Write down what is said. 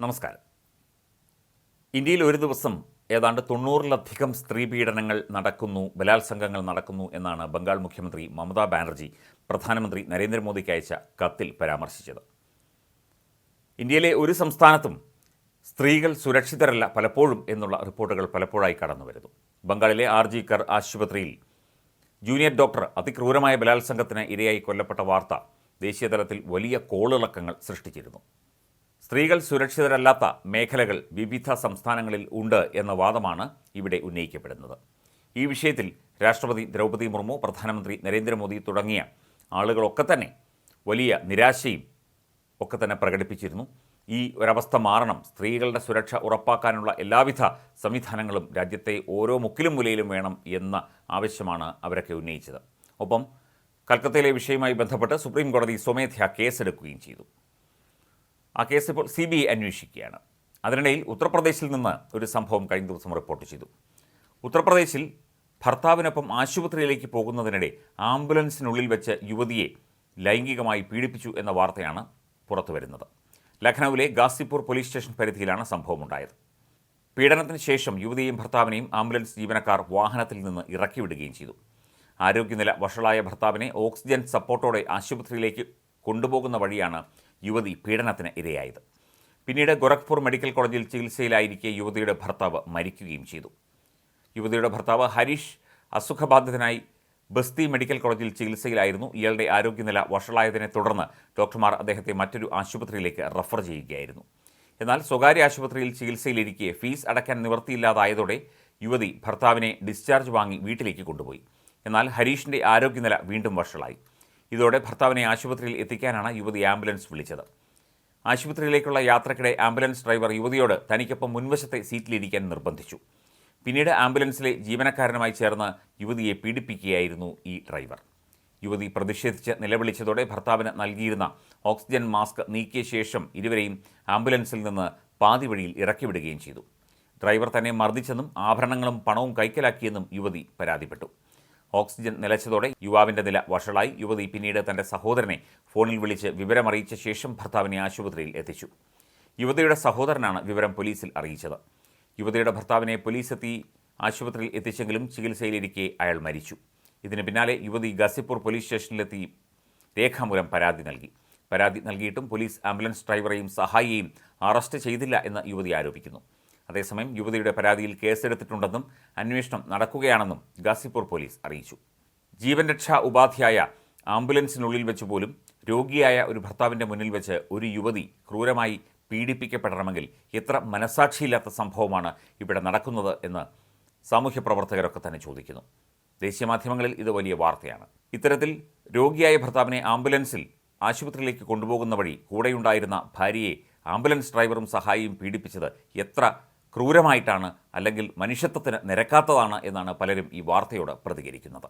നമസ്കാരം. ഇന്ത്യയിൽ ഒരു ദിവസം ഏതാണ്ട് തൊണ്ണൂറിലധികം സ്ത്രീ പീഡനങ്ങൾ നടക്കുന്നു ബലാത്സംഗങ്ങൾ നടക്കുന്നു എന്നാണ് ബംഗാൾ മുഖ്യമന്ത്രി മമതാ ബാനർജി പ്രധാനമന്ത്രി നരേന്ദ്രമോദിക്ക് അയച്ച കത്തിൽ പരാമർശിച്ചത്. ഇന്ത്യയിലെ ഒരു സംസ്ഥാനത്തും സ്ത്രീകൾ സുരക്ഷിതരല്ല പലപ്പോഴും എന്നുള്ള റിപ്പോർട്ടുകൾ പലപ്പോഴായി കടന്നു വരുന്നു. ബംഗാളിലെ ആർ ജി കർ ആശുപത്രിയിൽ ജൂനിയർ ഡോക്ടർ അതിക്രൂരമായ ബലാത്സംഗത്തിന് ഇരയായി കൊല്ലപ്പെട്ട വാർത്ത ദേശീയതലത്തിൽ വലിയ കോളിളക്കങ്ങൾ സൃഷ്ടിച്ചിരുന്നു. സ്ത്രീകൾ സുരക്ഷിതരല്ലാത്ത മേഖലകൾ വിവിധ സംസ്ഥാനങ്ങളിൽ ഉണ്ട് എന്ന വാദമാണ് ഇവിടെ ഉന്നയിക്കപ്പെടുന്നത്. ഈ വിഷയത്തിൽ രാഷ്ട്രപതി ദ്രൗപദി മുർമു പ്രധാനമന്ത്രി നരേന്ദ്രമോദി തുടങ്ങിയ ആളുകളൊക്കെ തന്നെ വലിയ നിരാശയും ഒക്കെ തന്നെ പ്രകടിപ്പിച്ചിരുന്നു. ഈ ഒരവസ്ഥ മാറണം സ്ത്രീകളുടെ സുരക്ഷ ഉറപ്പാക്കാനുള്ള എല്ലാവിധ സംവിധാനങ്ങളും രാജ്യത്തെ ഓരോ മുക്കിലും മുലയിലും വേണം എന്ന ആവശ്യമാണ് അവരൊക്കെ ഉന്നയിച്ചത്. ഒപ്പം കൽക്കത്തയിലെ വിഷയവുമായി ബന്ധപ്പെട്ട് സുപ്രീം കോടതി സ്വമേധയാ കേസെടുക്കുകയും ചെയ്തു. ആ കേസ് ഇപ്പോൾ സി ബി ഐ അന്വേഷിക്കുകയാണ്. അതിനിടയിൽ ഉത്തർപ്രദേശിൽ നിന്ന് ഒരു സംഭവം കഴിഞ്ഞ ദിവസം റിപ്പോർട്ട് ചെയ്തു. ഉത്തർപ്രദേശിൽ ഭർത്താവിനൊപ്പം ആശുപത്രിയിലേക്ക് പോകുന്നതിനിടെ ആംബുലൻസിനുള്ളിൽ വെച്ച് യുവതിയെ ലൈംഗികമായി പീഡിപ്പിച്ചു എന്ന വാർത്തയാണ് പുറത്തുവരുന്നത് ലഖ്നൌവിലെ ഗാസിപ്പൂർ പോലീസ് സ്റ്റേഷൻ പരിധിയിലാണ് സംഭവമുണ്ടായത്. പീഡനത്തിന് ശേഷം യുവതിയെയും ഭർത്താവിനെയും ആംബുലൻസ് ജീവനക്കാർ വാഹനത്തിൽ നിന്ന് ഇറക്കിവിടുകയും ചെയ്തു. ആരോഗ്യനില വഷളായ ഭർത്താവിനെ ഓക്സിജൻ സപ്പോർട്ടോടെ ആശുപത്രിയിലേക്ക് കൊണ്ടുപോകുന്ന വഴിയാണ് യുവതി പീഡനത്തിന് ഇരയായത്. പിന്നീട് ഗോരഖ്പൂർ മെഡിക്കൽ കോളേജിൽ ചികിത്സയിലായിരിക്കെ യുവതിയുടെ ഭർത്താവ് മരിക്കുകയും ചെയ്തു. യുവതിയുടെ ഭർത്താവ് ഹരീഷ് അസുഖബാധിതനായി ബസ്തി മെഡിക്കൽ കോളേജിൽ ചികിത്സയിലായിരുന്നു. ഇയാളുടെ ആരോഗ്യനില വഷളായതിനെ തുടർന്ന് ഡോക്ടർമാർ അദ്ദേഹത്തെ മറ്റൊരു ആശുപത്രിയിലേക്ക് റഫർ ചെയ്യുകയായിരുന്നു. എന്നാൽ സ്വകാര്യ ആശുപത്രിയിൽ ചികിത്സയിലിരിക്കെ ഫീസ് അടയ്ക്കാൻ നിവൃത്തിയില്ലാതായതോടെ യുവതി ഭർത്താവിനെ ഡിസ്ചാർജ് വാങ്ങി വീട്ടിലേക്ക് കൊണ്ടുപോയി. എന്നാൽ ഹരീഷിന്റെ ആരോഗ്യനില വീണ്ടും വഷളായി. ഇതോടെ ഭർത്താവിനെ ആശുപത്രിയിൽ എത്തിക്കാനാണ് യുവതി ആംബുലൻസ് വിളിച്ചത്. ആശുപത്രിയിലേക്കുള്ള യാത്രക്കിടെ ആംബുലൻസ് ഡ്രൈവർ യുവതിയോട് തനിക്കൊപ്പം മുൻവശത്തെ സീറ്റിലിരിക്കാൻ നിർബന്ധിച്ചു. പിന്നീട് ആംബുലൻസിലെ ജീവനക്കാരനുമായി ചേർന്ന് യുവതിയെ പീഡിപ്പിക്കുകയായിരുന്നു ഈ ഡ്രൈവർ. യുവതി പ്രതിഷേധിച്ച് നിലവിളിച്ചതോടെ ഭർത്താവിന് നൽകിയിരുന്ന ഓക്സിജൻ മാസ്ക് നീക്കിയ ശേഷം ഇരുവരെയും ആംബുലൻസിൽ നിന്ന് പാതി വഴിയിൽ ഇറക്കിവിടുകയും ചെയ്തു. ഡ്രൈവർ തന്നെ മർദ്ദിച്ചെന്നും ആഭരണങ്ങളും പണവും കൈക്കലാക്കിയെന്നും യുവതി പരാതിപ്പെട്ടു. ഓക്സിജൻ നിലച്ചതോടെ യുവാവിന്റെ നില വഷളായി. യുവതി പിന്നീട് തന്റെ സഹോദരനെ ഫോണിൽ വിളിച്ച് വിവരമറിയിച്ച ശേഷം ഭർത്താവിനെ ആശുപത്രിയിൽ എത്തിച്ചു. യുവതിയുടെ സഹോദരനാണ് വിവരം പോലീസിൽ അറിയിച്ചത്. യുവതിയുടെ ഭർത്താവിനെ പോലീസ് എത്തി ആശുപത്രിയിൽ എത്തിച്ചെങ്കിലും ചികിത്സയിലിരിക്കെ അയാൾ മരിച്ചു. ഇതിന് പിന്നാലെ യുവതി ഗസിപ്പൂർ പോലീസ് സ്റ്റേഷനിലെത്തി രേഖാമൂലം പരാതി നൽകി. പരാതി നൽകിയിട്ടും പോലീസ് ആംബുലൻസ് ഡ്രൈവറെയും സഹായിയെയും അറസ്റ്റ് ചെയ്തില്ല എന്ന് യുവതി ആരോപിക്കുന്നു. അതേസമയം യുവതിയുടെ പരാതിയിൽ കേസെടുത്തിട്ടുണ്ടെന്നും അന്വേഷണം നടക്കുകയാണെന്നും ഗാസിപ്പൂർ പോലീസ് അറിയിച്ചു. ജീവൻ രക്ഷാ ഉപാധിയായ ആംബുലൻസിനുള്ളിൽ വെച്ച് പോലും രോഗിയായ ഒരു ഭർത്താവിന്റെ മുന്നിൽ വെച്ച് ഒരു യുവതി ക്രൂരമായി പീഡിപ്പിക്കപ്പെടണമെങ്കിൽ എത്ര മനസാക്ഷിയില്ലാത്ത സംഭവമാണ് ഇവിടെ നടക്കുന്നത് എന്ന് സാമൂഹ്യ പ്രവർത്തകരൊക്കെ തന്നെ ചോദിക്കുന്നു. ദേശീയ മാധ്യമങ്ങളിൽ ഇത് വലിയ വാർത്തയാണ്. ഇത്തരത്തിൽ രോഗിയായ ഭർത്താവിനെ ആംബുലൻസിൽ ആശുപത്രിയിലേക്ക് കൊണ്ടുപോകുന്ന വഴി കൂടെയുണ്ടായിരുന്ന ഭാര്യയെ ആംബുലൻസ് ഡ്രൈവറും സഹായിയും പീഡിപ്പിച്ചത് എത്ര ക്രൂരമായിട്ടാണ് അല്ലെങ്കിൽ മനുഷ്യത്വത്തിന് നിരക്കാത്തതാണ് എന്നാണ് പലരും ഈ വാർത്തയോട് പ്രതികരിക്കുന്നത്.